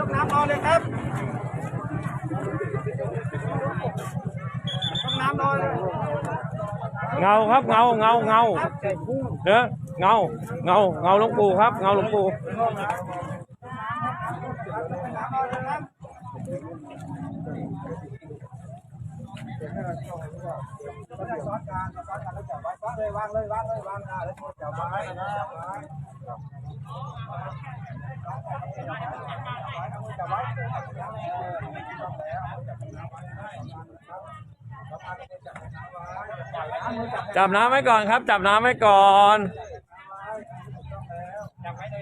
ยกน้ำรอเลยครับยกน้ำรอเลยเงาครับเงาเงาเงาเนอะเงาเงาเงาหลวงปู่ครับเงาหลวงปู่ก็ได้ซ้อนการซ้อนการแล้วจับไว้วางเลยวางเลยวางเลย วางอ่าแล้ว จับน้ำไว้ก่อนครับ จับน้ำไว้ก่อนไว้เง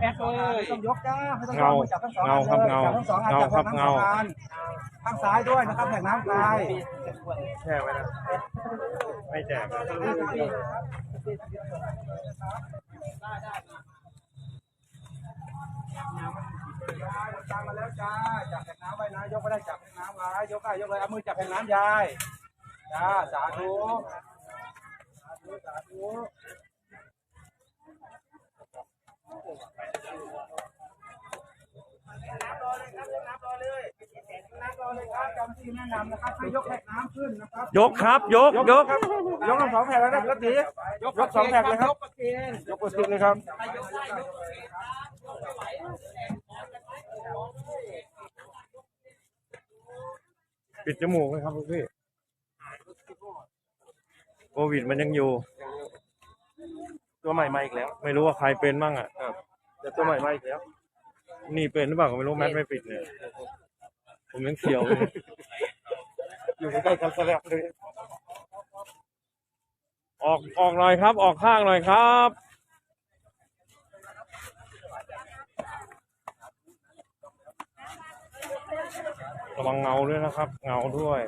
แพ็คเลยต้องยกจ้าไม่ต้องเงาจับทั้งสองเงาครับเงางสองอันเงาจับครับทั้งเงานข้างซ้ายด้วยนะครับแผ่นน้ำคลายแช่ไว้นะไม่แจก ตามมาแล้วจ้าจับแผ่นน้ำไว้นะยกไม่ได้จับแผ่นน้ำไว้ยกได้ยกเลยเอามือจับแผ่นน้ำยายจ้าสาธุสาธุสาธุน้ำรอเลยครับน้ำรอเลยน้ำรอเลยครับจ้าหน้าที่แนะนำนะครับให้ยกแผ่นน้ำขึ้นนะครับยกครับ ยกยกครับยกทั้งสองแผ่นแล้วนะพี่ตียกสองแผ่นเลยครับยกประเคนยกระเคนเลยครับ ปิดจมูกไหมครับลูกพี่โควิดมันยังอยู่ ตัวใหม่มาอีกแล้วไม่รู้ว่าใครเป็นบ้างอะแต่ตัวใหม่มาอีกแล้วนี่เป็นหรือเปล่าก็ไม่รู้แมทไม่ปิดเนี่ย ผมยังเขียวเลยอยู่ใกล้ๆกันซะแล้วเลยออกออกหน่อยครับ ออกข้างหน่อยครับ ระวังเงาด้วยนะครับ เงาด้วย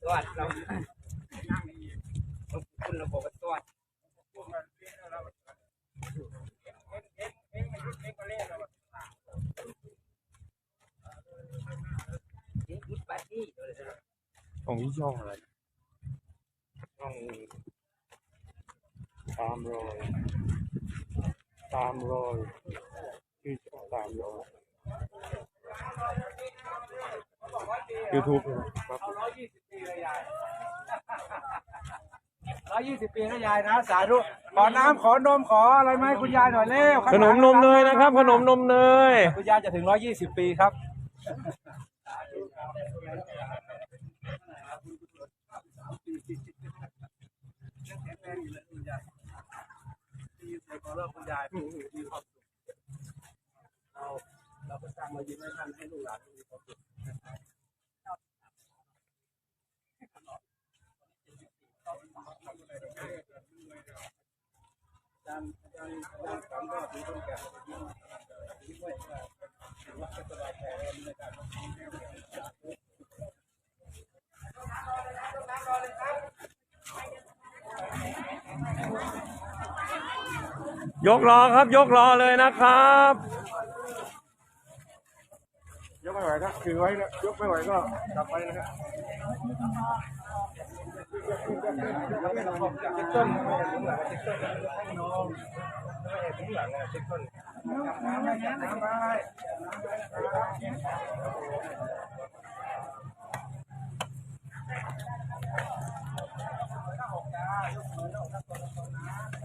สวัสดีเราคุณระบบสวัสดียุดบัตรนี่ ของพี่ช่องอะไรช่องตามรอย ตามรอยพี่ช่องตามรอยยูทูบครับเอาร้อยยี่สิบปีเลยยายร้อยยี่สิบปีนะยายนะ สาธุ ขอน้ำขอนมขออะไรไหมคุณยายหน่อยเร็วขนมนมเนยนะครับ ขนมนมเนยคุณยายจะถึงร้อยยี่สิบปีครับ เราเราก็สร้างมายิ้มให้ท่านให้ลูกหลานมีความสุขอาจารย์อาจารย์อาจารย์ฝันก็ถือคนแก่ยิ้มยิ้มไว้ว่าถือว่าสบายใจในการ ยกรอครับ ยกรอเลยนะครับ ยกไม่ไหวก็ถือไว้นะยกไม่ไหวก็กลับไปนะฮะ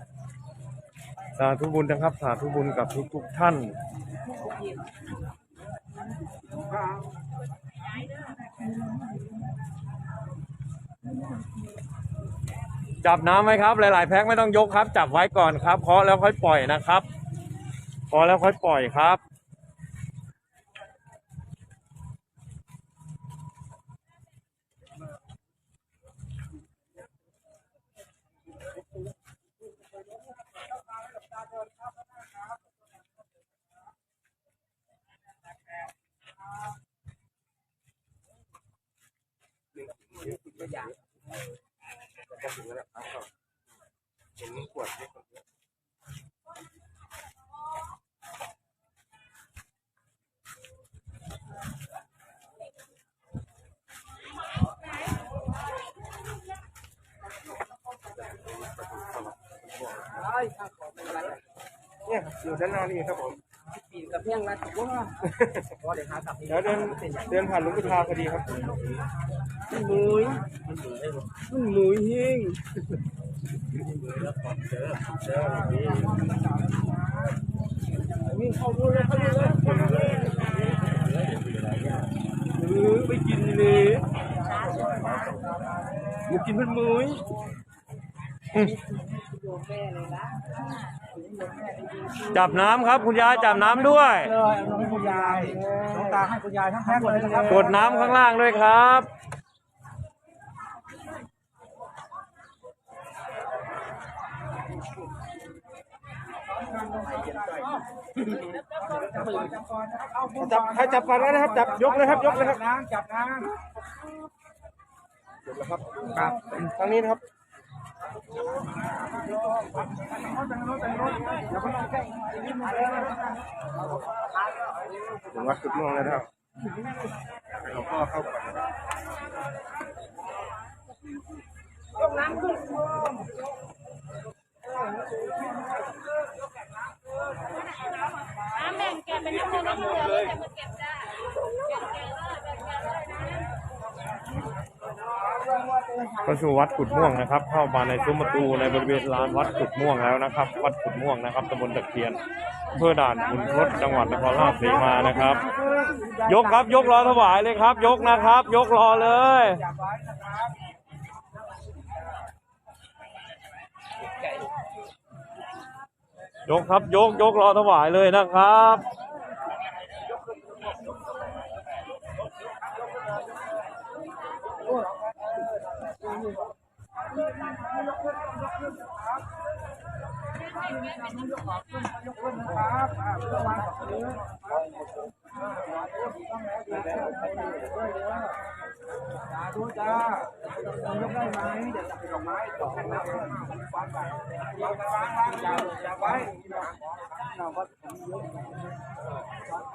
เสาธุบุญนะครับ สาธุบุญกับทุกทุกท่าน จับน้ำไหมครับ หลาย ๆ แพ็คไม่ต้องยกครับ จับไว้ก่อนครับเคาะแล้วค่อยปล่อยนะครับเคาะแล้วค่อยปล่อยครับ เนี่ยอยู่ด้านหน้านี่ครับผมปีนกับเพียงละถือว่าว่าเดี๋ยวหาตับเดี๋ยวเดินเดินผ่านลุงพิธาพอดีครับมันมุยมันมุยเฮงวิ่งเข้าดูเลยเข้าดูเลยเออไปกินเลยอยากกินมันมุ้ยแม่เลยนะ จับน้ำครับคุณยายจับน้ำด้วย เลยเอาให้คุณยายหลวงตาให้คุณยายทั้งแพ็คเลยนะครับกดน้ำข้างล่างด้วยครับ จับใครจับก่อนได้นะครับ จับยกเลยครับยกเลยครับน้ำจับน้ำจบแล้วครับครับทางนี้นะครับ ถึงวัดจุดม่วงแล้วนะครับหลวงพ่อเข้าก่อนนะครับน้ำแบ่งแกเป็นน้ำเงินน้ำเหลืองเลยจะมาเก็บได้แบ่งแกเลยแบ่งแกเลย ก็สู่วัดกุดม่วงนะครับ เข้ามาในซุ้มประตูในบริเวณลานวัดกุดม่วงแล้วนะครับ วัดกุดม่วงนะครับตำบลตะเคียนอำเพื่อด่านขุนทดจังหวัดนครราชสีมานะครับ ยกครับยกรอถวายเลยครับ ยกนะครับ ยกรอเลยยกครับยกยกรอถวายเลยนะครับ ยกขึ้นนะครับอ่าเพื่อวางกับพื้นสาธุจ้ายกได้ไหมเดี๋ยวจับดอกไม้ดอกแค่นั้นวางไปวางไปวางวางอย่าอย่าไว้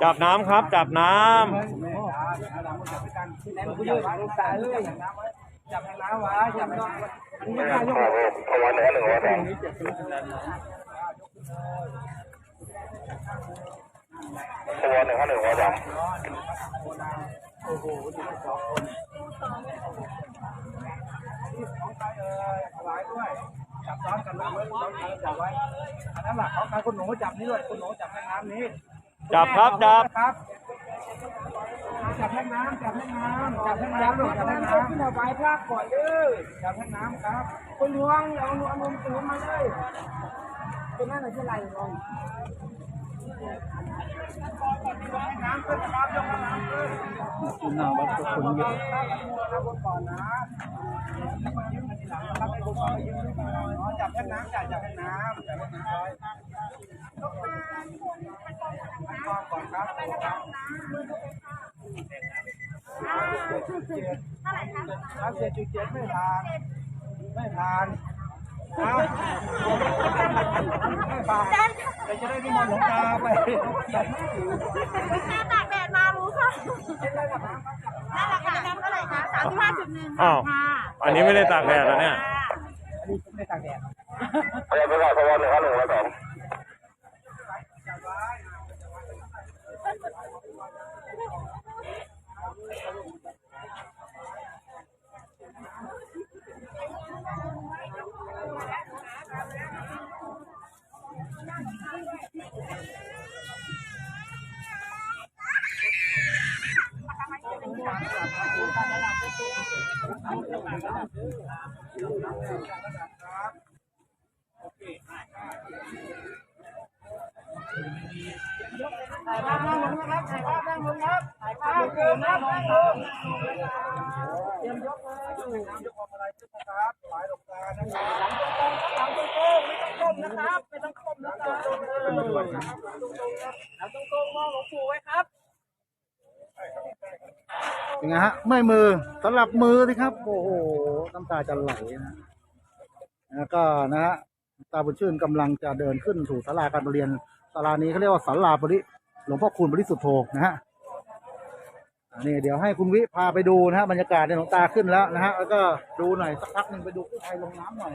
จับน้ำครับ จับน้ำแน่นผู้ยืดลูกตาเอ้ยจับให้น้ำไว้จับให้น้ำไว้นี่ไม่ได้ยกเอาวันหนึ่งหนึ่งวันสอง ตัวหนึ่งห้าหนึ่งวันสองโอ้โหสองคนที่ของใครเอ่ยถวายด้วยจับซ้อนกันไว้ซ้อนกันจับไว้อันนั้นแหละของใครคุณหนูจับนี่ด้วยคุณหนูจับแม่น้ำนี้จับครับจับครับจับแม่น้ำจับแม่น้ำจับแม่น้ำลูกจับแม่น้ำขึ้นมาไว้พระก่อนเด้อจับแม่น้ำครับคุณหลวงเอาหนูเอานมตื่นมาเลย เป็นนั่นหรือเป็นไรลงน้ำขึ้นนะครับยกน้ำขึ้นคุณนาวัดก็คนเยอะก่อนนะจับแค่น้ำจับแค่น้ำจับแค่น้ำร้อยก่อนครับครับเจ็ดจุดเจ็ดไม่ทานไม่ทาน นะไม่ทาจะได้นิมนต์หลงตาไปแม่ตากแดดมารู้ค่ะนั่นแหละค่ะน้ำเท่าไหร่คะสามสิบห้าจุดหนึ่งอ้าว ค่ะอันนี้ไม่ได้ตากแดดแล้วเนี่ย ไม่ได้ตากแดดเอาไปก่อนตัวหนึ่งห้าหนึ่งวันสอง ถ่ายภาพนั่งลงนะครับถ่ายภาพนั่งลงครับถ่ายภาพเกินนั่งลงเตรียมยกเลยยู่ยกอะไรขึ้นนะครับหลายดอกตานะครับหลังตรงๆหลังตรงๆไม่ต้องก้มนะครับไม่ต้องก้มนะครับหลังตรงๆครับหลังตรงๆมองหลวงปู่ไว้ครับยังไงฮะไม่มือสำหรับมือสิครับโอ้โห น้ำตาจะไหลนะแล้วก็นะฮะตาบุญชื่นกำลังจะเดินขึ้นสู่ศาลาการประเรียนศาลานี้เขาเรียกว่าศาลาปริหลวงพ่อคูณบริสุทธโธนะฮะนี่เดี๋ยวให้คุณวิพาไปดูนะฮะบรรยากาศในหลวงตาขึ้นแล้วนะฮะแล้วก็ดูหน่อยสักพักหนึ่งไปดูกู้ภัยลงน้ำหน่อย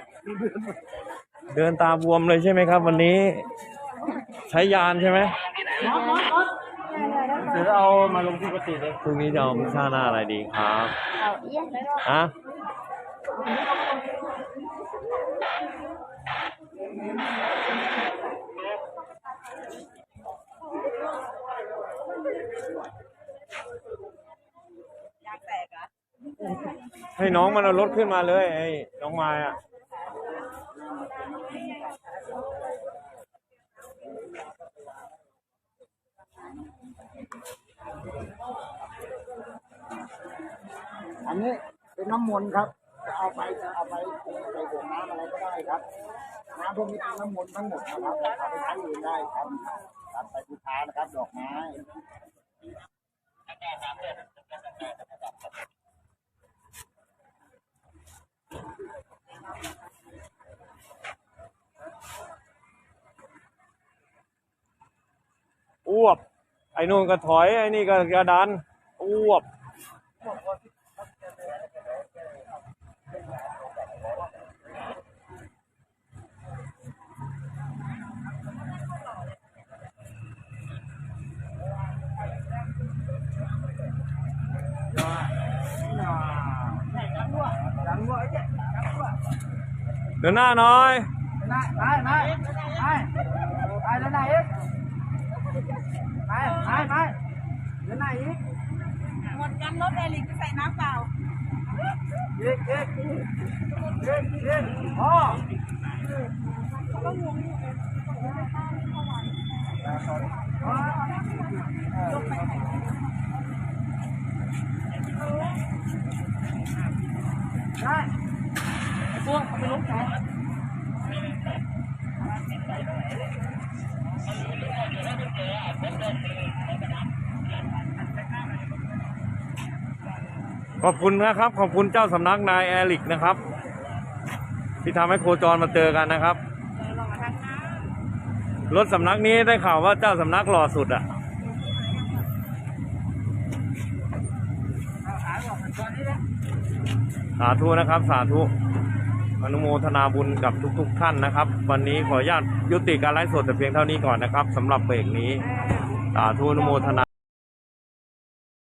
เดินตาบวมเลยใช่ไหมครับ วันนี้ ใช้ยานใช่ไหมเดี๋ยวเอามาลงที่ปกติเลยพรุ่งนี้จะเอาพิซซ่าหน้าอะไรดีครับฮะให้น้องมันเอารถขึ้นมาเลยไอ้น้องมายอะ อันนี้เป็นน้ำมนต์ครับ จะเอาไปจะเอาไปใส่ขวดน้ำอะไรก็ได้ครับน้ำพวกนี้เป็นน้ำมนต์ทั้งหมดนะครับเอาไปใช้เองได้ครับครับไปบูชานะครับ ดอกไม้ อ้วบ ไอ้นู่นก็ถอยไอ้นี่ก็กระดันอ้วบเดินหน้าหน่อย ไปไปไปไปไปเดินไหนอีกไป ไปไปเดินไหนอีกหมดกันรถแอลิกจะใส่น้ำเปล่าอีกอีกอีกอีกอีกพอได้ไอ้พวกเอาไปลงแขน ขอบคุณนะครับ ขอบคุณเจ้าสำนักนายแอริกนะครับ ที่ทำให้โคจรมาเจอกันนะครับ รถสำนักนี้ได้ข่าวว่าเจ้าสำนักหล่อสุดอะสาธุนะครับ สาธุอนุโมทนาบุญกับทุก ๆ ท่านนะครับ วันนี้ขออนุญาตยุติการไลฟ์สดแต่เพียงเท่านี้ก่อนนะครับสำหรับเบรกนี้สาธุอนุโมทนา